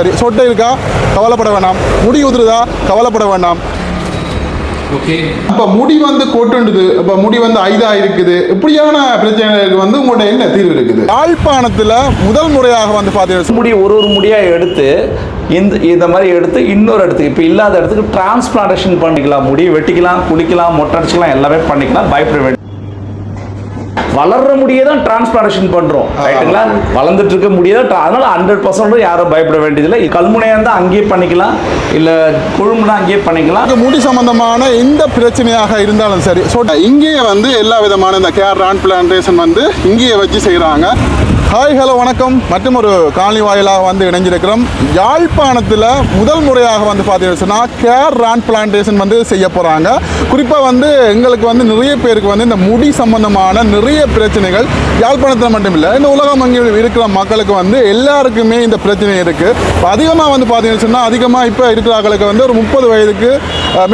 சரி சொட்டை இருக்கா? கவலைப்பட வேண்டாம் முடி உதிருதா? கவலைப்பட வேண்டாம் ஓகே. அப்ப முடி வந்து கொட்டுண்டுது அப்ப முடி வந்து ஐதா இருக்குது. இப்படியான பிரச்சனைகளுக்கு வந்து உங்கள்ட்ட என்ன தீர்வு இருக்குது? யாழ்ப்பாணத்துல முதல் முறையாக வந்து பார்த்தீங்கன்னா முடி ஒரு ஒரு முடியாக எடுத்து இந்த இந்த மாதிரி எடுத்து இன்னொரு இடத்துக்கு இப்போ இல்லாத இடத்துக்கு டிரான்ஸ்பிளான்டேஷன் பண்ணிக்கலாம். முடி வெட்டிக்கலாம் குளிக்கலாம் மொட்டை அடிச்சுக்கலாம் எல்லாமே பண்ணிக்கலாம். பயப்பட வளர்ற முடியை தான் டிரான்ஸ்பிளான்டேஷன் பண்ணுறோம் ரைட்டுங்களா வளர்ந்துட்டு இருக்க முடியை தான் tra- அதனால ஹண்ட்ரட் பர்சன்ட் யாரும் பயப்பட வேண்டியதில்லை. கல்முனையாக இருந்தால் அங்கேயே பண்ணிக்கலாம். இல்லை கொழும்புனா அங்கேயே பண்ணிக்கலாம். நமக்கு முடி சம்பந்தமான எந்த பிரச்சனையாக இருந்தாலும் சரி. ஸோ இங்கேயே வந்து எல்லா விதமான இந்த கேர் பிளான்டேஷன் வந்து இங்கேயே வச்சு செய்கிறாங்க ஹாய் ஹலோ வணக்கம். மற்றும் ஒரு காலனி வாயிலாக வந்து இணைஞ்சிருக்கிறோம் யாழ்ப்பாணத்தில் முதல் முறையாக வந்து பார்த்தீங்கன்னு சொன்னால் கேர் ரான் பிளான்டேஷன் வந்து செய்ய போகிறாங்க குறிப்பாக வந்து எங்களுக்கு வந்து நிறைய பேருக்கு வந்து இந்த முடி சம்பந்தமான நிறைய பிரச்சனைகள் யாழ்ப்பாணத்தில் மட்டும் இல்லை இந்த உலகம் அங்கே இருக்கிற மக்களுக்கு வந்து எல்லாருக்குமே இந்த பிரச்சனை இருக்குது அதிகமாக வந்து பார்த்தீங்கன்னு சொன்னால் அதிகமாக இப்போ இருக்கிற ஆக்களுக்கு வந்து ஒரு முப்பது வயதுக்கு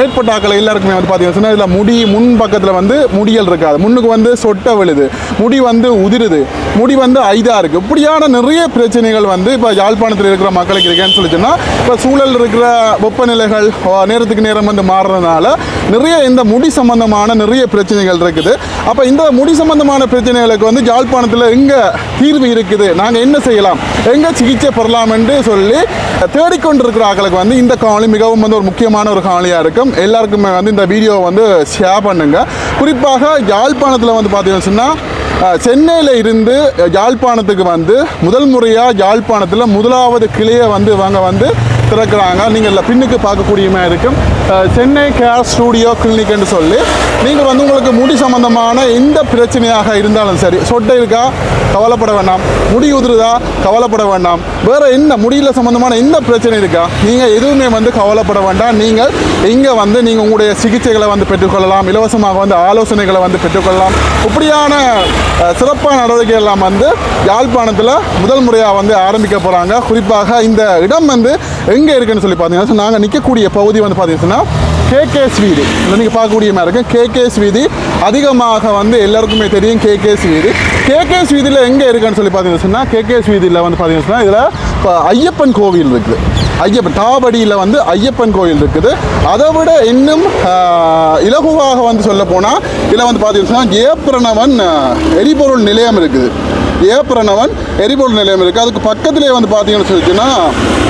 மேற்பட்ட ஆக்கள் எல்லாருக்குமே வந்து பார்த்தீங்கன்னா சொன்னால் இதில் முடி முன் பக்கத்தில் வந்து முடியல் இருக்காது. முன்னுக்கு வந்து சொட்டை விழுது. முடி வந்து உதிருது. முடி வந்து ஐ இதாக இருக்குது. இப்படியான நிறைய பிரச்சனைகள் வந்து இப்போ யாழ்ப்பாணத்தில் இருக்கிற மக்களுக்கு இருக்கேன்னு சொல்லி சொன்னால் இப்போ சூழல் இருக்கிற வெப்பநிலைகள் நேரத்துக்கு நேரம் வந்து மாறுறதுனால நிறைய இந்த முடி சம்பந்தமான நிறைய பிரச்சனைகள் இருக்குது. அப்போ இந்த முடி சம்பந்தமான பிரச்சனைகளுக்கு வந்து யாழ்ப்பாணத்தில் எங்கே தீர்வு இருக்குது? நாங்கள் என்ன செய்யலாம்? எங்கே சிகிச்சை பெறலாம் என்று சொல்லி தேடிக்கொண்டிருக்கிற ஆட்களுக்கு வந்து இந்த காணொளி மிகவும் வந்து ஒரு முக்கியமான ஒரு காவலியாக இருக்கும். எல்லாருக்குமே வந்து இந்த வீடியோவை வந்து ஷேர் பண்ணுங்கள் குறிப்பாக யாழ்ப்பாணத்தில் வந்து பார்த்தீங்கன்னு சொன்னால் சென்னையில் இருந்து யாழ்ப்பாணத்துக்கு வந்து முதல் முறையாக யாழ்ப்பாணத்தில் முதலாவது கிளையை வந்து இவங்க வந்து திறக்கிறாங்க. நீங்கள் இல்லை பின்னுக்கு பார்க்கக்கூடியமா இருக்கும். சென்னை கேர் ஸ்டூடியோ கிளினிக்னு சொல்லி நீங்கள் வந்து உங்களுக்கு முடி சம்பந்தமான எந்த பிரச்சனையாக இருந்தாலும் சரி சொட்டை இருக்கா? கவலைப்பட வேண்டாம். முடி உதிருதா? கவலைப்பட வேண்டாம். வேறு என்ன முடியல சம்மந்தமான என்ன பிரச்சனை இருக்கா? நீங்கள் எதுவுமே வந்து கவலைப்பட வேண்டாம். நீங்கள் இங்கே வந்து நீங்கள் உங்களுடைய சிகிச்சைகளை வந்து பெற்றுக்கொள்ளலாம். இலவசமாக வந்து ஆலோசனைகளை வந்து பெற்றுக்கொள்ளலாம். இப்படியான சிறப்பான நடவடிக்கை எல்லாம் வந்து யாழ்ப்பாணத்தில் முதல் முறையாக வந்து ஆரம்பிக்க போகிறாங்க குறிப்பாக இந்த இடம் வந்து எங்கே இருக்குன்னு சொல்லி பார்த்தீங்கன்னா நாங்கள் நிற்கக்கூடிய பகுதி வந்து பார்த்தீங்கன்னா கேகேஎஸ் வீதி நீங்கள் பார்க்கக்கூடிய மாதிரி இருக்கும். கேகேஎஸ் வீதி அதிகமாக வந்து எல்லாருக்குமே தெரியும் கேகேஸ் வீதி கேகேஎஸ் வீதியில் எங்கே இருக்குன்னு சொல்லி பார்த்தீங்கன்னு சொன்னால் கேகேஎஸ் வீதியில் வந்து பார்த்தீங்கன்னு சொன்னால் இதில் இப்போ ஐயப்பன் கோவில் இருக்குது. ஐயப்பன் தாவடியில் வந்து ஐயப்பன் கோயில் இருக்குது. அதை விட இன்னும் இலகுவாக வந்து சொல்ல போனால் இதில் வந்து பார்த்தீங்கன்னா ஏப்ரணவன் எரிபொருள் நிலையம் இருக்குது. ஏப்ரணவன் எரிபொருள் நிலையம் இருக்குது. அதுக்கு பக்கத்திலே வந்து பார்த்தீங்கன்னு சொல்லிச்சுன்னா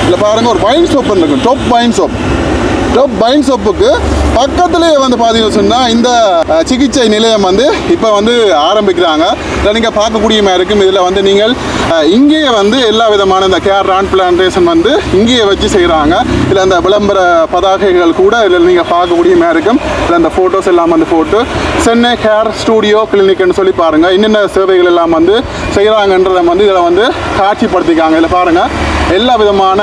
இதில் பாருங்கள் ஒரு வைன் ஷாப் இருக்குது டொப் வைன் ஷாப் பைன் ஷாப்புக்கு பக்கத்துலேயே வந்து பார்த்தீங்கன்னு சொன்னால் இந்த சிகிச்சை நிலையம் வந்து இப்போ வந்து ஆரம்பிக்கிறாங்க. இதில் நீங்கள் பார்க்கக்கூடிய மாதிரி இருக்கும் இதில் வந்து நீங்கள் இங்கேயே வந்து எல்லா விதமான இந்த கேர் ரான் பிளான்டேஷன் வந்து இங்கேயே வச்சு செய்கிறாங்க இதில் அந்த விளம்பர பதாகைகள் கூட இதில் நீங்கள் பார்க்கக்கூடிய மாதிரி இருக்கும் இதில் அந்த ஃபோட்டோஸ் எல்லாம் வந்து போட்டு சென்னை கேர் ஸ்டூடியோ கிளினிக்னு சொல்லி பாருங்கள் என்னென்ன சேவைகள் எல்லாம் வந்து செய்கிறாங்கன்றதை வந்து இதில் வந்து காட்சிப்படுத்திக்காங்க இதில் பாருங்கள் எல்லா விதமான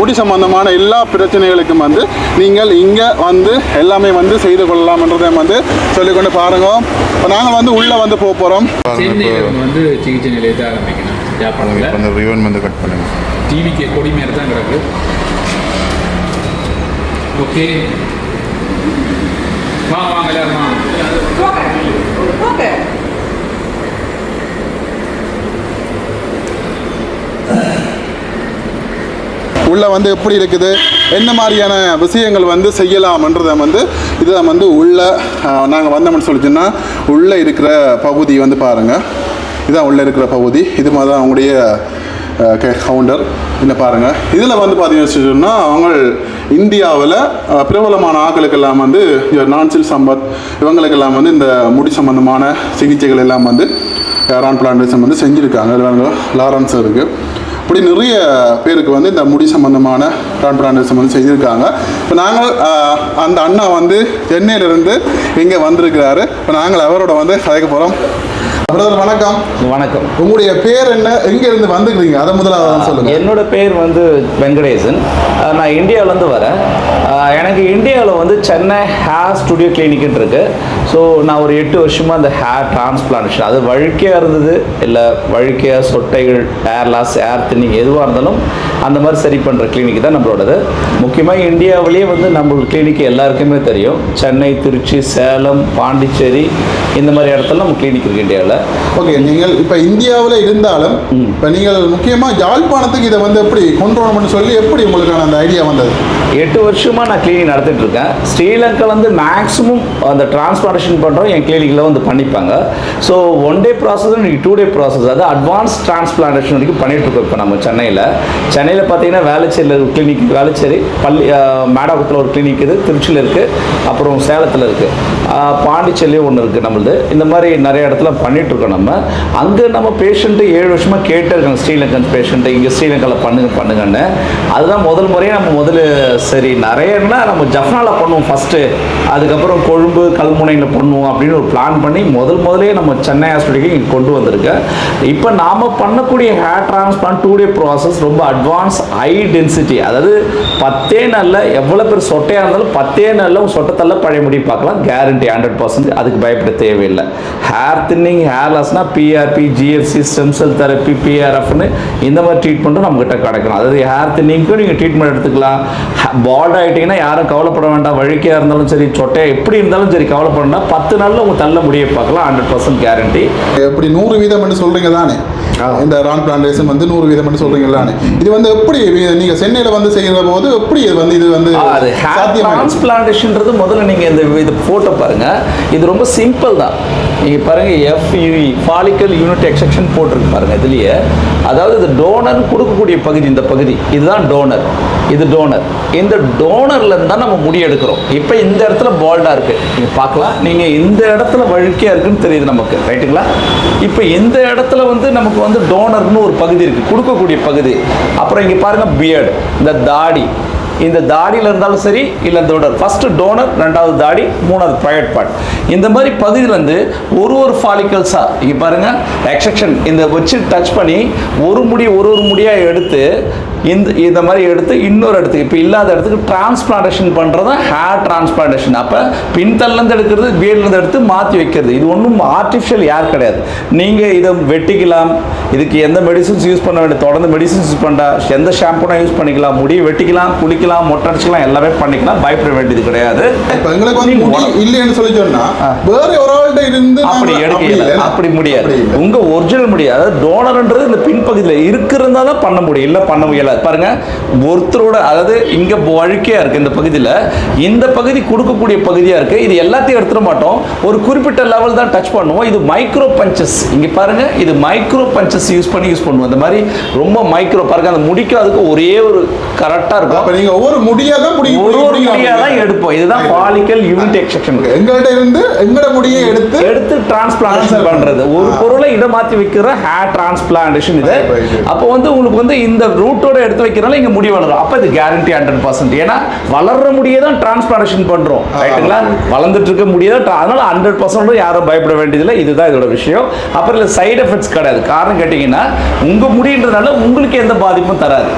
முடி சம்பந்தமான எல்லா பிரச்சனைகளுக்கும் வந்து நீங்கள் இங்கே வந்து எல்லாமே வந்து செய்து கொள்ளலாம்ன்றதை வந்து சொல்லிக்கொண்டு பாருங்க. இப்போ நாங்கள் வந்து உள்ளே வந்து போக போகிறோம் வந்து சிகிச்சை நிலையத்தை ஆரம்பிக்கணும். அந்த ரிவன் வந்து கட் பண்ணுங்க. டிவிக்கு கொடி மேலே தான் கிடக்கு. ஓகே வாங்க வாங்க எல்லாரும் வாங்க உள்ளே வந்து எப்படி இருக்குது? என்ன மாதிரியான விஷயங்கள் வந்து செய்யலாம்ன்றதை வந்து இதை வந்து உள்ளே நாங்கள் வந்தோம்னு சொல்லிச்சுன்னா உள்ளே இருக்கிற பகுதி வந்து பாருங்கள் இதான் உள்ளே இருக்கிற பகுதி. இது மாதிரி தான் அவங்களுடைய கவுண்டர் என்ன பாருங்கள் இதில் வந்து பார்த்தீங்கன்னு சொன்னா அவங்க இந்தியாவில் பிரபலமான ஆட்களுக்கெல்லாம் வந்து நான்சில் சம்பத் இவங்களுக்கெல்லாம் வந்து இந்த முடி சம்பந்தமான சிகிச்சைகள் எல்லாம் வந்து ரான் பிளான்டேஷன் வந்து செஞ்சுருக்காங்க. லாரன்ஸ் இருக்குது இப்படி நிறைய பேருக்கு வந்து இந்த முடி சம்பந்தமான கான்பிராண்டேஷன் வந்து செய்திருக்காங்க. இப்போ நாங்கள் அந்த அண்ணா வந்து சென்னையிலிருந்து இங்கே வந்திருக்கிறாரு. இப்போ நாங்கள் அவரோட வந்து கதைக்க போகிறோம் பிரதர் வணக்கம். வணக்கம். உங்களுடைய பேர் என்ன? எங்க இருந்து வந்துக்கிறீங்க அதை முதலாவது சொல்லுங்க. என்னோட பேர் வந்து வெங்கடேசன். நான் இந்தியாவிலேருந்து வரேன். எனக்கு இந்தியாவில் வந்து சென்னை ஹேர் ஸ்டுடியோ கிளினிக்னு இருக்கு ஸோ நான் ஒரு எட்டு வருஷமாக அந்த ஹேர் டிரான்ஸ்பிளான்டேஷன் அது வழுக்கையாக இருந்தது இல்லை வழுக்கையாக சொட்டைகள் ஹேர் லாஸ் ஹேர் தின்னிங் எதுவாக இருந்தாலும் அந்த மாதிரி சரி பண்ணுற கிளினிக் தான் நம்மளோடது. முக்கியமாக இந்தியாவிலேயே வந்து நம்ம கிளினிக் எல்லாருக்குமே தெரியும். சென்னை திருச்சி சேலம் பாண்டிச்சேரி இந்த மாதிரி இடத்துல நம்ம கிளினிக் இருக்கு இந்தியாவில். ஓகே நீங்கள் இப்போ இந்தியாவில் இருந்தாலும் இப்போ நீங்கள் முக்கியமாக யாழ்ப்பாணத்துக்கு இதை வந்து எப்படி கொண்டு வரணும்னு சொல்லி எப்படி உங்களுக்கான அந்த ஐடியா வந்தது? எட்டு வருஷமாக நான் கிளினிக் நடத்திட்டு இருக்கேன் ஸ்ரீலங்காவில் வந்து மேக்ஸிமம் அந்த டிரான்ஸ்பிளான்டேஷன் பண்ணுறோம் என் கிளினிக்கில் வந்து பண்ணிப்பாங்க. ஸோ ஒன் டே ப்ராசஸ் இன்னைக்கு டூ டே ப்ராசஸ் அது அட்வான்ஸ் டிரான்ஸ்பிளான்டேஷன் வரைக்கும் பண்ணிகிட்ருக்கோம் இருக்கோம் இப்போ நம்ம சென்னையில். சென்னையில் பார்த்தீங்கன்னா வேளச்சேரியில் ஒரு கிளினிக் வேளச்சேரி பள்ளி மேடாபுரத்தில் ஒரு கிளினிக் இருக்குது திருச்சியில் இருக்குது அப்புறம் சேலத்தில் இருக்குது பாண்டிச்சேரிலையும் ஒன்று இருக்குது நம்மளது. இந்த மாதிரி நிறைய இடத்துல பண்ணிகிட்ருக்கோம் நம்ம. அங்கே நம்ம பேஷண்ட்டு ஏழு வருஷமாக கேட்டு இருக்காங்க ஸ்ரீலங்கன் பேஷண்ட்டு இங்கே ஸ்ரீலங்காவில் பண்ணுங்க பண்ணுங்கன்னு. அதுதான் முதல் முறையே நம்ம முதல்ல சரி நிறையன்னா நம்ம ஜஃப்னாவில் பண்ணுவோம் ஃபஸ்ட்டு அதுக்கப்புறம் கொழும்பு கல்முனையில் பண்ணுவோம் அப்படின்னு ஒரு பிளான் பண்ணி முதல் முதலே நம்ம சென்னை ஹாஸ்பிட்டலுக்கு இங்கே கொண்டு வந்திருக்கேன். இப்போ நாம் பண்ணக்கூடிய hair transplant two day process ரொம்ப அட்வான்ஸ் ஹை டென்சிட்டி அதாவது பத்தே நாளில் எவ்வளோ பேர் சொட்டையாக இருந்தாலும் பத்தே நாளில் உங்க சொட்டத்தள்ள பழைய முடி பார்க்கலாம். கேரண்டி ஹண்ட்ரட் பர்சன்ட் அதுக்கு பயப்பட தேவையில்லை. Hair thinning hair லாஸ்னால் PRP GFC stem cell therapy பிஆர்எஃப்னு இந்த மாதிரி ட்ரீட்மெண்ட்டும் நம்மக்கிட்ட கிடைக்கும் அதாவது ஹேர் தின்னிங்க்கும் நீங்கள் ட்ரீட்மெண்ட் எடுத்துக்கலாம். பால்ட் ஆகிட்டிங்கன்னா யாரும் கவலைப்பட வேண்டாம். வழுக்கையாக இருந்தாலும் சரி சொட்டையாக எப்படி இருந்தாலும் சரி கவலைப்பட வேண்டாம். பத்து நாளில் உங்கள் தள்ள முடிய பார்க்கலாம். ஹண்ட்ரட் பர்சன்ட் கேரண்டி எப்படி நூறு வீதம் சொல்கிறீங்க தானே? இந்த ரான் பிளான்டேஷன் வந்து நூறு வீதம் சொல்றீங்க தானே இது வந்து எப்படி நீங்க சென்னையில வந்து செய்கிற போது எப்படி இது வந்து இது வந்து டிரான்ஸ்பிளான்டேஷன்ன்றது முதல்ல நீங்கள் இந்த இது ஃபோட்டோ பாருங்க. இது ரொம்ப சிம்பிள் தான். நீங்கள் பாருங்க எஃப்யூஇ ஃபாலிக்கல் யூனிட் எக்ஸெக்ஷன் போட்டிருக்கு பாருங்க இதுலயே. அதாவது இது டோனர் கொடுக்கக்கூடிய பகுதி இந்த பகுதி. இதுதான் டோனர் இது டோனர் இந்த டோனர்ல இருந்தா நம்ம முடி எடுக்கிறோம். இப்போ இந்த இடத்துல பால்டா இருக்கு. நீங்க பார்க்கலாம். நீங்க இந்த இடத்துல வழுக்கையா இருக்குன்னு தெரியுது நமக்கு. ரைட்டுங்களா இப்போ இந்த இடத்துல வந்து நமக்கு வந்து டோனர்னு ஒரு பகுதி இருக்குது கொடுக்கக்கூடிய பகுதி. அப்புறம் இங்கே பாருங்க பியர்டு இந்த தாடி. இந்த தாடியில் இருந்தாலும் சரி இல்லை டோனர் ஃபஸ்ட்டு டோனர் ரெண்டாவது தாடி மூணாவது ப்ரைவேட் பார்ட் இந்த மாதிரி பகுதியிலேருந்து வந்து ஒரு ஒரு ஃபாலிக்கல்ஸாக இங்கே பாருங்கள் எக்ஸெக்ஷன் இந்த வச்சு டச் பண்ணி ஒரு முடி ஒரு ஒரு முடியாக எடுத்து இந்த இந்த மாதிரி எடுத்து இன்னொரு இடத்துக்கு இப்போ இல்லாத இடத்துக்கு டிரான்ஸ்பிளான்டேஷன் பண்ணுறது ஹேர் டிரான்ஸ்பிளான்டேஷன் அப்போ பின்தல்லேருந்து எடுக்கிறது பியர்லேருந்து எடுத்து மாற்றி வைக்கிறது. இது ஒன்றும் ஆர்டிஃபிஷியல் யார் கிடையாது. நீங்கள் இதை வெட்டிக்கலாம். இதுக்கு எந்த மெடிசின்ஸ் யூஸ் பண்ண வேண்டிய தொடர்ந்து மெடிசின்ஸ் யூஸ் பண்ணா எந்த ஷாம்புனா யூஸ் பண்ணிக்கலாம். முடி வெட்டிக்கலாம் குளிக்கலாம் மொட்டை அடிச்சுக்கலாம் எல்லாமே பண்ணிக்கலாம். பயப்பட வேண்டியது கிடையாது. இல்லைன்னு சொல்லி சொன்னா ஆ. வேற ஒரு ஆள்கிட்ட இருந்து அப்படி நாங்க- எடுக்க அப்படி முடியாது. அப்படி இல்லை. உங்க ஒரிஜினல் முடியாது டோனர்ன்றது இந்த பின்பகுதியில் இருக்கிறதா தான் பண்ண முடியும். இல்லை பண்ண முடியல. பாருங்க ஒருத்தரோட அதாவது இங்க வழுக்கையா இருக்கு இந்த பகுதியில் இந்த பகுதி கொடுக்கக்கூடிய பகுதியா இருக்கு. இது எல்லாத்தையும் எடுத்துட மாட்டோம். ஒரு குறிப்பிட்ட லெவல் தான் டச் பண்ணுவோம். இது மைக்ரோ பஞ்சஸ் இங்க பாருங்க இது மைக்ரோ பஞ்சஸ் யூஸ் பண்ணி யூஸ் பண்ணுவோம். இந்த மாதிரி ரொம்ப மைக்ரோ பாருங்க அந்த முடிக்கும் அதுக்கு ஒரே ஒரு கரெக்டா இருக்கும். நீங்க ஒவ்வொரு முடியா தான் பிடி ஒரு ஒரு பிடிக்கலாம் முடியா தான். எடுப்போம். இதுதான் ஃபாலிக்கல் யூனிட் எக்ஸெக்ஷன் எங்கள்கிட்ட இருந்து எங்கட முடியை எடுத்து எடுத்து டிரான்ஸ்பிளான்டேஷன் Transfer பண்றது. ஒரு. பொருளை இடம் மாத்தி வைக்கிற ஹேர் டிரான்ஸ்பிளான்டேஷன் இது. அப்போ வந்து உங்களுக்கு வந்து இந்த ரூட்டோட எடுத்து வைக்கிறனால இங்க முடி வளரும். அப்ப இது கேரண்டி ஹண்ட்ரட் பர்சன்ட் ஏன்னா வளர்ற முடியை தான் டிரான்ஸ்பிளான்டேஷன் பண்றோம். ஆ. ரைட்டுங்களா வளர்ந்துட்டு இருக்க முடியை தான் அதனால ஹண்ட்ரட் பர்சன்ட் யாரும் பயப்பட வேண்டியதில்லை. இதுதான் இதோட விஷயம். அப்புறம் இல்லை சைடு எஃபெக்ட்ஸ் கிடையாது. காரணம் கேட்டீங்கன்னா உங்க முடின்றதுனால உங்களுக்கு எந்த பாதிப்பும் தராது.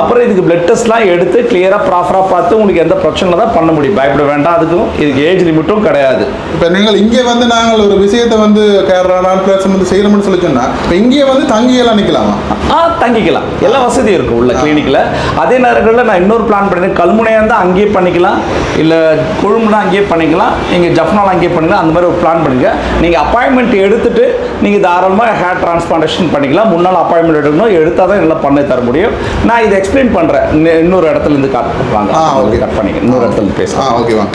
அப்புறம் இதுக்கு பிளட் டெஸ்ட்லாம் எடுத்து கிளியரா ப்ராப்பரா பார்த்து உங்களுக்கு எந்த பிரச்சனை தான் பண்ண முடியும். பயப்பட வேண்டாம். அதுக்கும் இதுக்கு ஏஜ் லிமிட்டும் கிடையாது. இப்ப நீங்கள் இங்கே வந்து நாங்கள் ஒரு விஷயத்தை வந்து கேரளா பிளஸ் வந்து செய்யணும்னு சொல்லி சொன்னா இப்ப இங்கே வந்து தங்கியெல்லாம் நிக்கலாமா? ஆ தங்கிக்கலாம். எல்லா வசதியும் இருக்கும். உள்ள கிளினிக்கில் அதே நேரங்களில் நான் இன்னொரு பிளான் பண்ணிருக்கேன். கல்முனையாக இருந்தால் அங்கேயே பண்ணிக்கலாம். இல்லை கொழும்புனா அங்கேயே பண்ணிக்கலாம். நீங்கள் ஜஃப்னால அங்கேயே பண்ணிக்கலாம். அந்த மாதிரி ஒரு பிளான் பண்ணுங்க நீங்கள் அப்பாயின்மெண்ட் எடுத்துட்டு நீங்கள் தாராளமாக ஹேர் டிரான்ஸ்பிளான்டேஷன் பண்ணிக்கலாம். முன்னால் அப்பாயின்மெண்ட் எடுக்கணும். எடுத்தால் தான் எல்லாம் பண்ணி தர முடியும். நான் இதை எக்ஸ்பிளைன் பண்ணுறேன் இன்னொரு இடத்துல இருந்து காட் வாங்க. okay. கட் பண்ணிக்கிறேன் இன்னொரு இடத்துல பேசலாம். ஓகேவா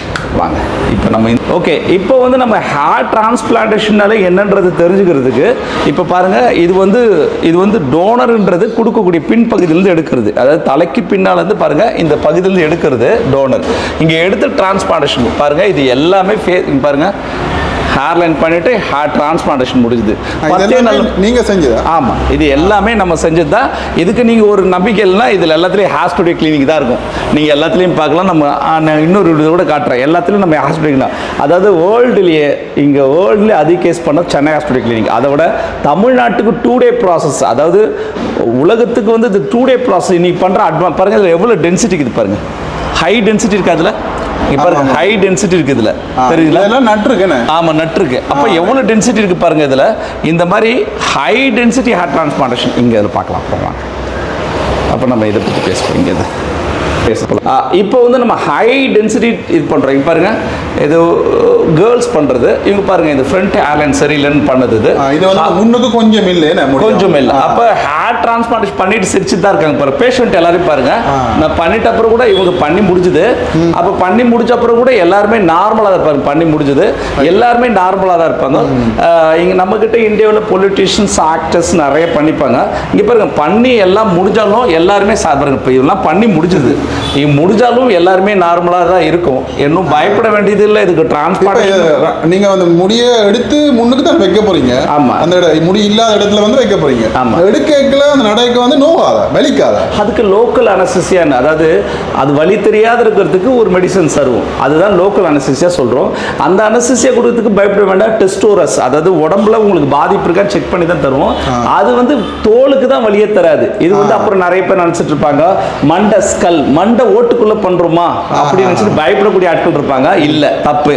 வாங்க. இப்போ நம்ம ஓகே இப்போ வந்து நம்ம ஹேர் டிரான்ஸ்பிளான்டேஷனால என்னன்றது தெரிஞ்சுக்கிறதுக்கு இப்போ பாருங்க இது வந்து இது வந்து டோனர்ன்றது கொடுக்கக்கூடிய பின்பகுதியிலேருந்து எடுக்கிறது. அதாவது தலைக்கு பின்னால் இருந்து பாருங்க இந்த பகுதியிலேருந்து எடுக்கிறது டோனர் இங்கே எடுத்து டிரான்ஸ்பிளான்டேஷன் பாருங்க இது எல்லாமே ஃபே இங்க பாருங்க ஹேர் லைன் பண்ணிட்டு ஹேர் டிரான்ஸ்பிளான்டேஷன் முடிஞ்சுது. பத்தே இதெல்லாம் நாள் நீங்க செஞ்சதா? ஆமாம் இது எல்லாமே நம்ம செஞ்சது தான் இதுக்கு நீங்கள் ஒரு நம்பிக்கை இல்லைன்னா இதில் எல்லாத்துலேயும் ஹேர் ஸ்டுடியோ கிளினிக் தான் இருக்கும். நீங்கள் எல்லாத்துலேயும் பார்க்கலாம். நம்ம இன்னொரு இது கூட காட்டுறேன். எல்லாத்துலேயும் நம்ம ஹேர் ஸ்டுடியோ தான். அதாவது வேர்ல்டுலேயே இங்கே வேர்ல்டுலேயே அதிக கேஸ் பண்ண சென்னை ஹேர் ஸ்டுடியோ கிளினிக் அதை விட தமிழ்நாட்டுக்கு டூ டே ப்ராசஸ் அதாவது உலகத்துக்கு வந்து இது டூ டே ப்ராசஸ் இன்னைக்கு பண்ணுற அட்வான்ஸ் பாருங்கள் இதில் எவ்வளோ டென்சிட்டி இருக்குது பாருங்கள் ஹை டென்சிட்டி இருக்கு அதில் இப்போ ஆமா. ஹை டென்சிட்டி இருக்குது இதில். தெரியுங்களா இதெல்லாம் நட்டு இருக்குன்னு ஆமாம் நட்டு இருக்கு. அப்போ எவ்வளோ டென்சிட்டி இருக்கு பாருங்க இதில்? இந்த மாதிரி ஹை டென்சிட்டி ஹேர் டிரான்ஸ்பிளான்டேஷன் இங்கே இதில் பார்க்கலாம் போகலாம் அப்போ நம்ம இதை பற்றி பேசுவோம் இங்கே பேசலாம் ஆ, இப்போ வந்து நம்ம ஹை டென்சிட்டி இது பண்ணுறோம் இங்க பாருங்க. இது கேர்ள்ஸ் பண்ணுறது இவங்க பாருங்க இது ஃப்ரண்ட் ஏர்லைன் சரியில்லைன்னு பண்ணது இது. வந்து முன்னுக்கு கொஞ்சம் இல்லை கொஞ்சம் இல்லை. அப்போ ஹேர் டிரான்ஸ்பிளான்டேஷன் பண்ணிட்டு சிரிச்சு தான் இருக்காங்க பாரு பேஷண்ட் எல்லாரையும் பாருங்க. நான் பண்ணிட்ட அப்புறம் கூட இவங்க பண்ணி முடிஞ்சுது. அப்போ பண்ணி முடிச்ச அப்புறம் கூட எல்லாருமே நார்மலாக தான் இருப்பாங்க. பண்ணி முடிஞ்சது. எல்லாருமே நார்மலாக தான் இருப்பாங்க. இங்க நம்ம கிட்ட இந்தியாவில் பொலிட்டீஷியன்ஸ் ஆக்டர்ஸ் நிறைய பண்ணிப்பாங்க. இங்க பாருங்க பண்ணி எல்லாம் முடிஞ்சாலும் எல்லாருமே சா- பாருங்க இப்போ இதெல்லாம் பண்ணி முடிஞ்சது. முடிஞ்சாலும் எல்லாருமே நார்மலாக தான் இருக்கும். இன்னும் பயப்பட வேண்டியது இல்லை. இதுக்கு இது நீங்க வந்து முடிய எடுத்து முன்னுக்கு தான் வைக்க போறீங்க. ஆமா. அந்த முடி இல்லாத இடத்துல வந்து வைக்க போறீங்க. ஆமா. எடுக்கல அந்த நடைக்கு வந்து நோவாத வலிக்காத. அதுக்கு லோக்கல் அனசிசியான்னு அதாவது அது வலி தெரியாத இருக்கிறதுக்கு ஒரு மெடிசன் தருவோம். அதுதான் லோக்கல் அனசிசியா சொல்கிறோம் அந்த அனசிசியா கொடுக்கறதுக்கு பயப்பட வேண்டாம். டெஸ்டோரஸ் அதாவது உடம்புல உங்களுக்கு பாதிப்பு இருக்கா செக் பண்ணி தான் தருவோம். அது வந்து தோலுக்கு தான் வலியே தராது. இது வந்து அப்புறம் நிறைய பேர் நினச்சிட்டு இருப்பாங்க. மண்டை ஸ்கல் மண்டை ஓட்டுக்குள்ள பண்றோமா? அப்படின்னு நினச்சிட்டு பயப்படக்கூடிய ஆட்கள் இருப்பாங்க. இல்லை தப்பு.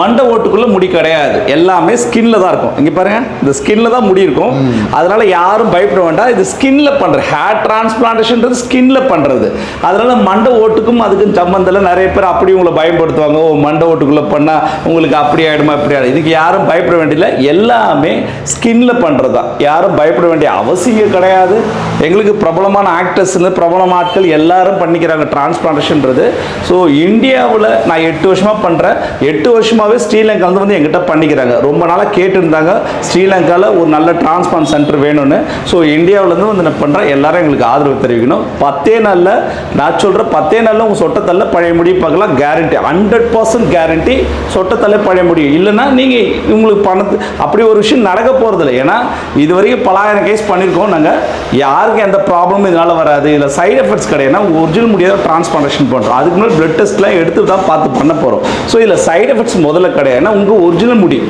மண்டை ஓட்டுக்குள்ள முடி கிடையாது. எல்லாமே ஸ்கின்ல தான் இருக்கும். இங்க பாருங்க இந்த ஸ்கின்ல தான் முடி இருக்கும். அதனால யாரும் பயப்பட வேண்டாம். இது ஸ்கின்ல பண்ற ஹேர் டிரான்ஸ்பிளான்டேஷன்ன்றது ஸ்கின்ல பண்றது. அதனால மண்டை ஓட்டுக்கும் அதுக்கும் சம்பந்தம் இல்லை. நிறைய பேர் அப்படி உங்களை பயன்படுத்துவாங்க. ஓ மண்டை ஓட்டுக்குள்ள பண்ணா உங்களுக்கு அப்படி ஆயிடுமா இப்படி ஆயிடும். இதுக்கு யாரும் பயப்பட வேண்டியதில்லை. எல்லாமே ஸ்கின்ல பண்றது தான் யாரும் பயப்பட வேண்டிய அவசியம் கிடையாது. எங்களுக்கு பிரபலமான ஆக்டர்ஸ்னு பிரபலமான ஆட்கள் எல்லாரும் பண்ணிக்கிறாங்க. டிரான்ஸ்பிளான்டேஷன்ன்றது ஸோ இந்தியாவில் நான் எட்டு வருஷமாக பண்ணுறேன் எட்டு வருஷமாகவே ஸ்ரீலங்கா வந்து வந்து எங்கிட்ட பண்ணிக்கிறாங்க. ரொம்ப நாளாக கேட்டுருந்தாங்க. ஸ்ரீலங்காவில் ஒரு நல்ல டிரான்ஸ்பிளான்ட் சென்டர் வேணும்னு. ஸோ இந்தியாவிலேருந்து வந்து நான் பண்ணுறேன் எல்லாரும் எங்களுக்கு ஆதரவு தெரிவிக்கணும். பத்தே நாளில் நான் சொல்கிறேன் பத்தே நாளில் உங்கள் சொட்டத்தல்ல பழைய முடியும் பார்க்கலாம். கேரண்டி ஹண்ட்ரட் பர்சன்ட் கேரண்டி சொட்டத்தல்ல பழைய முடியும் இல்லைன்னா நீங்கள் உங்களுக்கு பணத்து அப்படி ஒரு விஷயம் நடக்க போகிறதில்ல ஏன்னா இது வரைக்கும் பலாயிரம் கேஸ் பண்ணியிருக்கோம் நாங்கள் யாருக்கும் எந்த ப்ராப்ளமும் இதனால் வராது. இதில் சைடு எஃபெக்ட்ஸ் கிடையாதுன்னா ஒரிஜினல் முடியாத டிரான்ஸ்பிளான்டேஷன் பண்ணுறோம் அதுக்கு முன்னாடி பிளட் டெஸ்ட்லாம் எடுத்து தான் பார்த்து பண்ண போகிறோம் ஸோ இதில் சைடு எஃபெக்ட்ஸ் முதல்ல கிடையாது. ஏன்னா உங்கள் ஒரிஜினல் முடி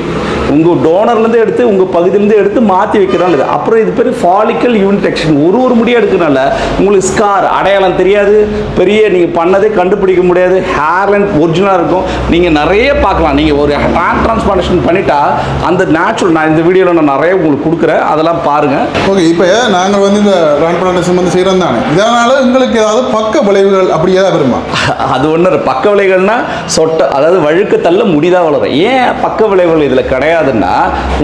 உங்கள் டோனர்லேருந்து எடுத்து உங்கள் பகுதியிலேருந்து எடுத்து மாற்றி வைக்கிறனால அப்புறம் இது பேர் ஃபாலிக்கல் யூனிடெக்ஷன் ஒரு ஒரு முடியாக எடுக்கிறனால உங்களுக்கு ஸ்கார் அடையாளம் தெரியாது. பெரிய நீங்கள் பண்ணதே கண்டுபிடிக்க முடியாது. ஹேர்லைன் ஒரிஜினலாக இருக்கும். நீங்கள் நிறைய பார்க்கலாம். நீங்கள் ஒரு ஹேர் டிரான்ஸ்பிளான்டேஷன் பண்ணிட்டா அந்த நேச்சுரல் நான் இந்த வீடியோவில் நான் நிறைய உங்களுக்கு கொடுக்குறேன். அதெல்லாம் பாருங்கள் ஓகே இப்போ நாங்கள் வந்து இந்த டிரான்ஸ்பிளான்டேஷன் வந்து செய்கிறோம் தானே. இதனால் உங்களுக்கு ஏதாவது பக்க விளைவுகள் அப்படி ஏதாவது வருமா? அது ஒன்று பக்க விளைவுகள்னா சொட்ட அதாவது வழுக்க தள்ள முடிதான் வளரும். ஏன் பக்க விளைவுகள் இதில் கிடையாதுன்னா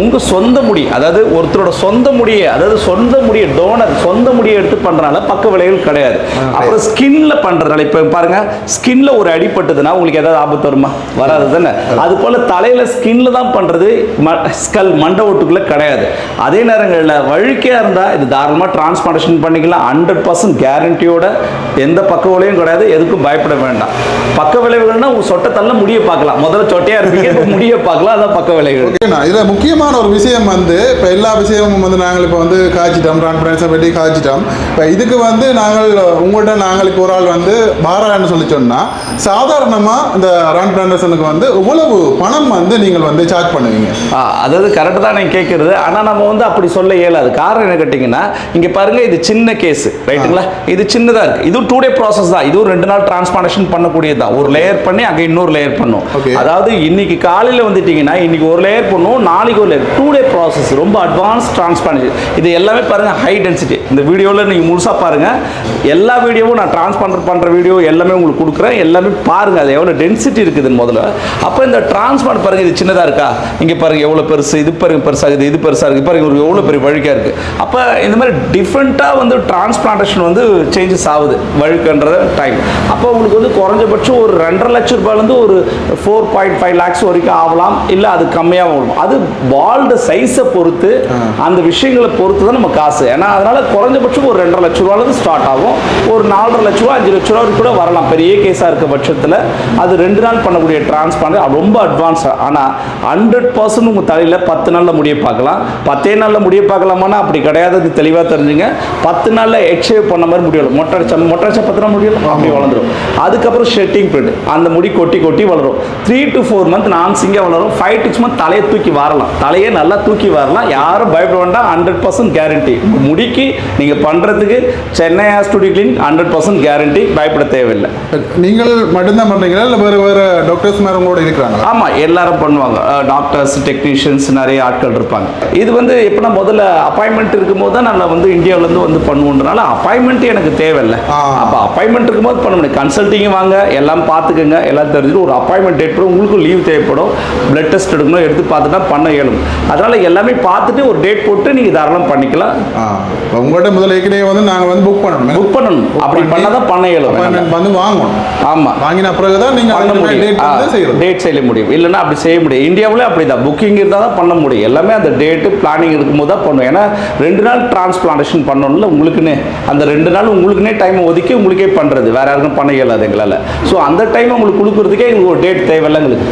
உங்கள் சொந்த முடி அதாவது ஒருத்தரோட சொந்த முடியை அதாவது சொந்த முடியை டோனர் சொந்த முடியை எடுத்து பண்ணுறனால பக்க விளைவுகள் கிடையாது. அப்புறம் ஸ்கின்ல பண்ணுறதுனால இப்போ பாருங்க ஸ்கின்ல ஒரு அடிபட்டதுன்னா உங்களுக்கு ஏதாவது ஆபத்து வருமா? வராது தானே? அது போல் தலையில் ஸ்கின்ல தான் பண்ணுறது ஸ்கல் மண்டை ஓட்டுக்குள்ள கிடையாது. அதே நேரங்களில் வழுக்கையாக இருந்தால் இது தாராளமாக டிரான்ஸ்பிளான்டேஷன் பண்ணிக்கலாம். ஹண்ட்ரட் பர்சன்ட் கேரண்டியோட எந்த பக்க விளைவும் கிடையாது எதுக்கும் பயப்பட வேண்டாம். பக்க விளைவுகள்னா உங்க சொட்டை தள்ள முடிய பார்க்கலாம். முதல்ல சொட்டையா இருப்பீங்க முடிய பார்க்கலாம் அதான் பக்க விளைவுகள். இதில் முக்கியமான ஒரு விஷயம் வந்து இப்போ எல்லா விஷயமும் வந்து நாங்கள் இப்போ வந்து காய்ச்சிட்டோம் டிரான்ஸ்பிளான்டேஷன் பற்றி காய்ச்சிட்டோம். இப்போ இதுக்கு வந்து நாங்கள் உங்கள்கிட்ட நாங்கள் இப்போ ஒரு ஆள் வந்து பாரான்னு சொல்லி சொன்னால் சாதாரணமாக இந்த டிரான்ஸ்பிளான்டேஷனுக்கு வந்து எவ்வளவு பணம் வந்து நீங்கள் வந்து சார்ஜ் பண்ணுவீங்க. அதாவது கரெக்டாக தான் நீங்கள் கேட்குறது ஆனால் நம்ம வந்து அப்படி சொல்ல இயலாது. காரணம் என்ன கேட்டிங்கன்னா இங்கே பாருங்க இது சின்ன கேஸ் ரைட்டுங்களா இது சின்னதாக இருக்குது இது டூ டே ப்ராசஸ் தான். இதுவும் ரெண்டு நாள் டிரான்ஸ்பிளான்டேஷன் பண்ணக்கூடியது தான். ஒரு லேயர் பண்ணி அங்கே இன்னொரு லேயர் பண்ணும். அதாவது இன்னைக்கு காலையில் வந்துட்டீங்கன்னா இன்னைக்கு ஒரு லேயர் பண்ணுவோம் நாளைக்கு ஒரு லேயர் டூ டே ப்ராசஸ் ரொம்ப அட்வான்ஸ் டிரான்ஸ்பிளான்டேஷன் இது எல்லாமே பாருங்க ஹை டென்சிட்டி இந்த வீடியோவில் நீங்கள் முழுசாக பாருங்க. எல்லா வீடியோவும் நான் டிரான்ஸ்பிளான்ட் பண்ணுற வீடியோ எல்லாமே உங்களுக்கு கொடுக்குறேன். எல்லாமே பாருங்க அது எவ்வளோ டென்சிட்டி இருக்குதுன்னு முதல்ல. அப்போ இந்த டிரான்ஸ்பிளான்ட் பாருங்க இது சின்னதாக இருக்கா? இங்கே பாருங்க எவ்வளோ பெருசு? இது பாருங்க பெருசாகுது இது பெருசாக இருக்குது. பாருங்க ஒரு எவ்வளோ பெரிய வழுக்காக இருக்குது அப்போ இந்த மாதிரி டிஃப்ரெண்ட்டாக வந்து டிரான்ஸ்பிளான்டேஷன் வந்து சேஞ்சஸ் ஆகுது. வழுக்குன்ற டைம் அப்போ உங்களுக்கு வந்து குறைஞ்சபட்சம் ஒரு ரெண்டரை லட்சம் ரூபாயிலேருந்து ஒரு ஃபோர் பாயிண்ட் ஃபைவ் லேக்ஸ் வரைக்கும் ஆகலாம். இல்லை அது கம்மியாக ஆகும் அது பால்டு சைஸை பொறுத்து அந்த விஷயங்களை பொறுத்து தான் நம்ம காசு. ஏன்னா அதனால குறைஞ்சபட்சம் ஒரு ரெண்டரை லட்ச ரூபாயிலேருந்து ஸ்டார்ட் ஆகும். ஒரு நாலரை லட்ச ரூபா அஞ்சு லட்ச ரூபா கூட வரலாம். பெரிய கேஸாக இருக்க பட்சத்தில். அது ரெண்டு நாள் பண்ணக்கூடிய டிரான்ஸ்பிளான்ட் ரொம்ப அட்வான்ஸாக ஆனால் ஹண்ட்ரட் பர்சன்ட் உங்கள் தலையில் பத்து நாளில் முடிய பார்க்கலாம். பத்தே நாளில் முடிய பார்க்கலாமான்னா அப்படி கிடையாது தெளிவாக தெரிஞ்சுங்க. பத்து நாளில் எக்ஷேவ் பண்ண மாதிரி முடியல. மொட்டை மொட்டை பத்து நாள் முடியல. தெரியும் அப்படி வளர்ந்துரும். அதுக்கப்புறம் ஷெட்டிங் பீரியட் அந்த முடி கொட்டி கொட்டி வளரும். த்ரீ டு ஃபோர் மந்த் நான் சிங்காக வளரும். ஃபைவ் டு மந்த் தலையை தூக்கி வரலாம். தலையே நல்லா தூக்கி வரலாம். யாரும் பயப்பட வேண்டாம். ஹண்ட்ரட் பர்சன்ட் கேரண்டி முடிக்கு நீங்கள் பண்ணுறதுக்கு Chennai studio clinic hundred percent guarantee பயப்பட தேவையில்லை. நீங்கள் மட்டும்தான் பண்றீங்களா? இல்லை வேறு வேறு டாக்டர்ஸ் மேலே உங்களோட இருக்கிறாங்களா? ஆமாம் எல்லாரும் பண்ணுவாங்க. டாக்டர்ஸ் டெக்னீஷியன்ஸ் நிறைய ஆட்கள் இருப்பாங்க. இது வந்து எப்படின்னா முதல்ல அப்பாயின்மெண்ட் இருக்கும்போது தான் நான் வந்து இந்தியாவிலேருந்து வந்து பண்ணுவோன்றனால அப்பாயின்மெண்ட் எனக்கு தேவையில்லை. அப்போ அப்பாயின்மெண்ட் இருக்கும்போது பண்ண முடியும். கன்சல்ட்டிங் வாங்க எல்லாம் பார்த்துக்கோங்க எல்லாம் தெரிஞ்சுட்டு ஒரு அப்பாயின்மெண்ட் டேட் போடும் உங்களுக்கும் லீவ் தேவைப்படும். பிளட் டெஸ்ட் எடுக்கணும் எடுத்து பார்த்துட்டா பண்ண இயலும். அதனால் எல்லாமே பார்த்துட்டு ஒரு டேட் போட்டு நீங்கள் தாராளம் பண்ணிக்கலாம். உங்கள்கிட்ட முதல்ல ஏற்கனவே வந்து நாங்கள் வந்து புக் பண்ணணும் புக் பண்ணணும். அப்படி பண்ணால் தான் பண்ண இயலும். அப்பாயின்மெண்ட் வந்து வாங்கணும். ஆமாம் வாங்கின பிறகு தான் நீங்கள் பண்ண முடியும். டேட் செய்ய முடியும். இல்லைன்னா அப்படி செய்ய முடியும் இந்தியாவிலே அப்படி தான் புக்கிங் இருந்தால் தான் பண்ண முடியும். எல்லாமே அந்த டேட்டு பிளானிங் இருக்கும்போது தான் பண்ணும். ஏன்னா ரெண்டு நாள் டிரான்ஸ்பிளான்டேஷன் பண்ணணும்ல உங்களுக்குன்னே. அந்த ரெண்டு நாள் உங்களுக்குன்னே டைம் ஒதுக்கி உங்களுக்கே பண்ணுறது வேற யாருக்கும் பண்ண இயலாது எங்களால். ஸோ அந்த டைம் உங்களுக்கு கொடுக்குறதுக்கே எங்களுக்கு ஒரு டேட் தேவையில்ல எங்களுக்கு.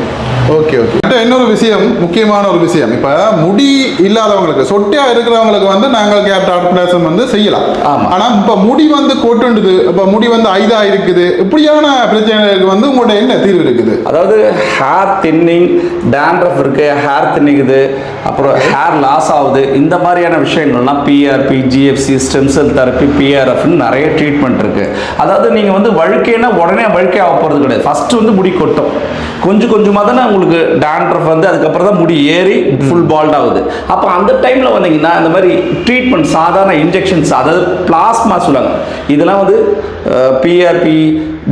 ஓகே ஓகே இன்னொரு விஷயம் முக்கியமான ஒரு விஷயம். இப்போ முடி இல்லாதவங்களுக்கு சொட்டையா இருக்கிறவங்களுக்கு வந்து நாங்கள் கேப் ஆப்ரேஷன் வந்து செய்யலாம். ஆமா. ஆனா இப்போ முடி வந்து கொட்டுண்டுது இப்போ முடி வந்து ஐதா இருக்குது இப்படியான பிரச்சனைகளுக்கு வந்து உங்கள்ட்ட என்ன தீர்வு இருக்குது? அதாவது ஹேர் தின்னிங் டேண்ட்ரஃப் இருக்கு ஹேர் தின்னிக்குது அப்புறம் ஹேர் லாஸ் ஆகுது இந்த மாதிரியான விஷயங்கள்லாம் PRP GFC stem cell therapy பிஆர்எஃப்னு நிறைய ட்ரீட்மெண்ட் இருக்கு. அதாவது நீங்கள் வந்து வழுக்கைன்னா உடனே வழுக்கை ஆக போகிறது கிடையாது. ஃபர்ஸ்ட் வந்து முடி கொட்டும். கொஞ்சம் கொஞ்சமாக தானே உங்களுக்கு டேண்ட்ரஃப் வந்து அதுக்கப்புறம் தான் முடி ஏறி ஃபுல் பால்ட் ஆகுது. அப்போ அந்த டைமில் வந்தீங்கன்னா இந்த மாதிரி ட்ரீட்மெண்ட் சாதாரண இன்ஜெக்ஷன்ஸ் அதாவது பிளாஸ்மா சொல்லுவாங்க. இதெல்லாம் வந்து PRP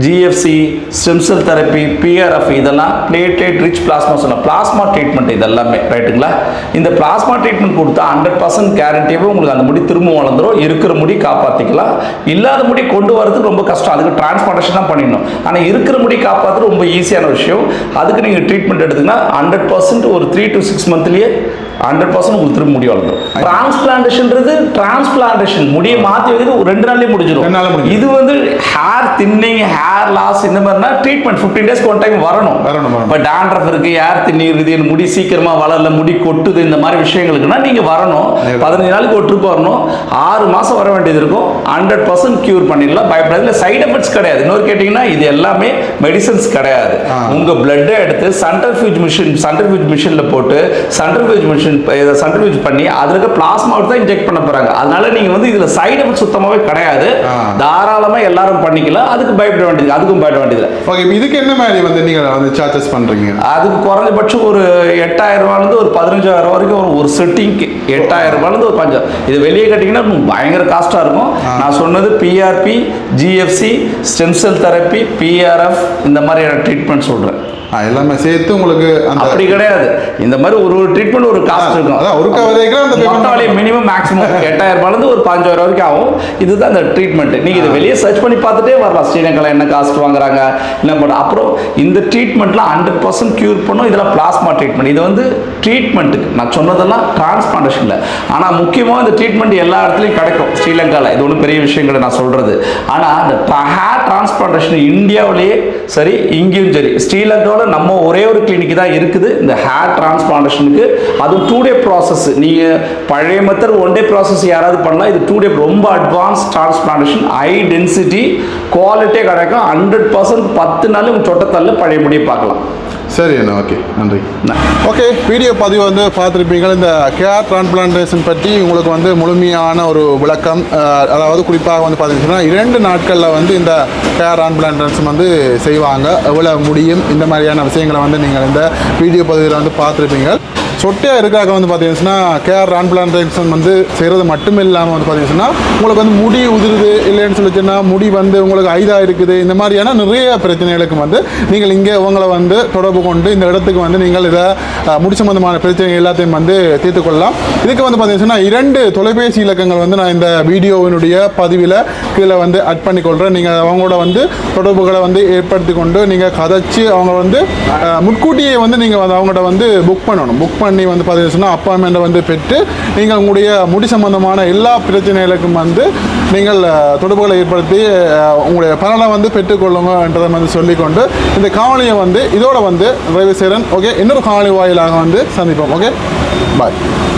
GFC stem cell therapy PRF இதெல்லாம் பிளேட்லேட் ரிச் பிளாஸ்மா சொல்லலாம் பிளாஸ்மா ட்ரீட்மெண்ட் இது எல்லாமே ரைட்டுங்களா இந்த பிளாஸ்மா ட்ரீட்மெண்ட் கொடுத்தா ஹண்ட்ரட் பர்சன்ட் கேரண்டியாகவே உங்களுக்கு அந்த முடி திரும்ப வளர்ந்துரும் இருக்கிற முடி காப்பாற்றிக்கலாம் இல்லாத முடி கொண்டு வரதுக்கு ரொம்ப கஷ்டம். அதுக்கு டிரான்ஸ்பார்டேஷன் தான் பண்ணிடணும். ஆனால் இருக்கிற முடி காப்பாற்றுறது ரொம்ப ஈஸியான விஷயம். அதுக்கு நீங்கள் ட்ரீட்மெண்ட் எடுத்தீங்கன்னா ஹண்ட்ரட் பர்சன்ட் ஒரு த்ரீ டு சிக்ஸ் மந்த்லேயே ஹண்ட்ரட் பர்சன்ட் உங்களுக்கு திரும்ப முடி வளர்ந்துரும். டிரான்ஸ்பிளான்டேஷன்ன்றது டிரான்ஸ்பிளான்டேஷன் முடியை மாற்றி வைக்கிறது ஒரு ரெண்டு நாள்லேயே முடிஞ்சிடும். இது வந்து ஹேர் தின்னிங் ஹேர் லாஸ் இந்த மாதிரினா ட்ரீட்மெண்ட் ஃபிஃப்டீன் டேஸ்க்கு ஒன் டைம் வரணும். வரணும். இப்போ டேண்ட்ரஃப் இருக்கு ஹேர் தின்னி இருக்குது என் முடி சீக்கிரமா வளரல முடி கொட்டுது இந்த மாதிரி விஷயங்களுக்குன்னா நீங்க வரணும். பதினஞ்சு நாளைக்கு ஒரு ட்ரிப் வரணும். ஆறு மாசம் வர வேண்டியது இருக்கும். ஹண்ட்ரட் பர்சன்ட் கியூர் பண்ணிடலாம். பயப்படாது சைடு எஃபெக்ட்ஸ் கிடையாது. இன்னொரு கேட்டிங்கன்னா இது எல்லாமே மெடிசன்ஸ் கிடையாது. ஆ. உங்க பிளட்டை எடுத்து சென்ட்ரிஃபியூஜ் மிஷின் சென்ட்ரிஃபியூஜ் மிஷின்ல போட்டு சென்ட்ரிஃபியூஜ் மிஷின் சென்ட்ரிஃபியூஜ் பண்ணி அதுல இருக்க பிளாஸ்மா தான் இன்ஜெக்ட் பண்ண போறாங்க. அதனால நீங்க வந்து இதுல சைடு எஃபெக்ட் சுத்தமாவே கிடையாது. ஆ. தாராளமா எல்லாரும் பண்ணிக்கலாம். அதுக்கு பயப்பட வேண்டியது அதுக்கும் பயப்பட வேண்டியது ஓகே இதுக்கு என்ன மாதிரி வந்து நீங்கள் வந்து சார்ஜஸ் பண்ணுறீங்க அதுக்கு குறைஞ்சபட்சம் ஒரு எட்டாயிரம் ரூபாயிலேருந்து ஒரு பதினஞ்சாயிரம் வரைக்கும் வரும். ஒரு செட்டிங்க்கு எட்டாயிரம் ரூபாயிலேருந்து ஒரு பஞ்சம் இது வெளியே கட்டிங்கன்னா பயங்கர காஸ்ட்டாக இருக்கும். நான் சொன்னது PRP GFC stem cell therapy PRF இந்த மாதிரியான ட்ரீட்மெண்ட் சொல்கிறேன் எல்லாமே சேர்த்து உங்களுக்கு அந்த அப்படி கிடையாது. இந்த மாதிரி ஒரு ஒரு ட்ரீட்மெண்ட் ஒரு காஸ்ட் இருக்கும். அதான் ஒரு கவரேஜ்ல அந்த payment மொத்த வழி மினிமம் மேக்ஸிமம் எட்டாயிரம் ரூபாயிலேருந்து ஒரு பாஞ்சாயிரம் வரைக்கும் ஆகும். இதுதான் இந்த ட்ரீட்மெண்ட் நீங்கள் இதை வெளியே சர்ச் பண்ணி பார்த்துட்டே வரலாம். ஸ்ரீலங்காவில் என்ன காஸ்ட் வாங்குறாங்க என்ன பண்ண அப்புறம் இந்த ட்ரீட்மெண்ட்லாம் ஹண்ட்ரட் பர்சன்ட் க்யூர் பண்ணும். இதெல்லாம் பிளாஸ்மா ட்ரீட்மெண்ட் இது வந்து ட்ரீட்மெண்ட்டுக்கு நான் சொன்னதெல்லாம் டிரான்ஸ்பிளான்டேஷனில் ஆனால் முக்கியமாக இந்த ட்ரீட்மெண்ட் எல்லா இடத்துலையும் கிடைக்கும். ஸ்ரீலங்காவில் இது ஒன்றும் பெரிய விஷயங்களை நான் சொல்கிறது ஆனால் இந்த ஹேர் டிரான்ஸ்பிளான்டேஷன் இந்தியாவிலேயே சரி இங்கேயும் சரி ஸ்ரீலங்காவில் நம்ம ஒரே ஒரு கிளினிக் தான் இருக்குது. இந்த ஹேர் டிரான்ஸ்பிளான்டேஷனுக்கு அதுவும் டூ டே ப்ராசஸ் நீங்கள் பழைய மெத்தட் ஒன் டே ப்ராசஸ் யாராவது பண்ணலாம். இது டூ டே ரொம்ப அட்வான்ஸ் டிரான்ஸ்பிளான்டேஷன் ஹை டென்சிட்டி குவாலிட்டியே கிடைக்கும். ஹண்ட்ரட் பர்சன்ட் பத்து நாள் உங்கள் சொட்டத்தல்ல பழைய முடிய பார்க்கலாம். சரி அண்ணா ஓகே. நன்றி. ஓகே வீடியோ பதிவு வந்து பார்த்துருப்பீங்க இந்த கேர் டிரான்ஸ்பிளான்டேஷன் பற்றி உங்களுக்கு வந்து முழுமையான ஒரு விளக்கம் அதாவது குறிப்பாக வந்து பார்த்தீங்கன்னா இரண்டு நாட்களில் வந்து இந்த கேர் டிரான்ஸ்பிளான்டேஷன் வந்து செய்வாங்க. எவ்வளோ முடியும் இந்த மாதிரியான விஷயங்களை வந்து நீங்கள் இந்த வீடியோ பதிவில் வந்து பார்த்துருப்பீங்க சொட்டையாக இருக்காக வந்து பார்த்தீங்கன்னா கேஆர் ரான் பிளான்டேஷன் வந்து செய்கிறது மட்டும் இல்லாமல் வந்து பார்த்தீங்கன்னா உங்களுக்கு வந்து முடி உதிருது இல்லைன்னு சொல்லிச்சுன்னா முடி வந்து உங்களுக்கு ஐதாக இருக்குது இந்த மாதிரியான நிறைய பிரச்சனைகளுக்கு வந்து நீங்கள் இங்கே உங்களை வந்து தொடர்பு கொண்டு இந்த இடத்துக்கு வந்து நீங்கள் இதை முடி சம்பந்தமான பிரச்சனை எல்லாத்தையும் வந்து தீர்த்து கொள்ளலாம். இதுக்கு வந்து பார்த்தீங்கன்னா இரண்டு தொலைபேசி இலக்கங்கள் வந்து நான் இந்த வீடியோவினுடைய பதிவில் கீழே வந்து அட் பண்ணிக்கொள்கிறேன் நீங்கள் அவங்களோட வந்து தொடர்புகளை வந்து ஏற்படுத்தி கொண்டு நீங்கள் கதைச்சு அவங்க வந்து முன்கூட்டியே வந்து நீங்கள் வந்து அவங்கள்ட்ட வந்து புக் பண்ணணும். புக் பண்ணி வந்து பார்த்தீங்கன்னா அப்பாயின்மெண்ட்டை வந்து பெற்று நீங்கள் உங்களுடைய முடி சம்பந்தமான எல்லா பிரச்சனைகளுக்கும் வந்து நீங்கள் தொடர்புகளை ஏற்படுத்தி உங்களுடைய பலனை வந்து பெற்றுக்கொள்ளுங்க என்றதை வந்து சொல்லிக்கொண்டு இந்த காவலியை வந்து இதோட வந்து ரவிசேரன் செய்கிறேன் ஓகே இன்னொரு காவலி வாயிலாக வந்து சந்திப்போம். Okay bye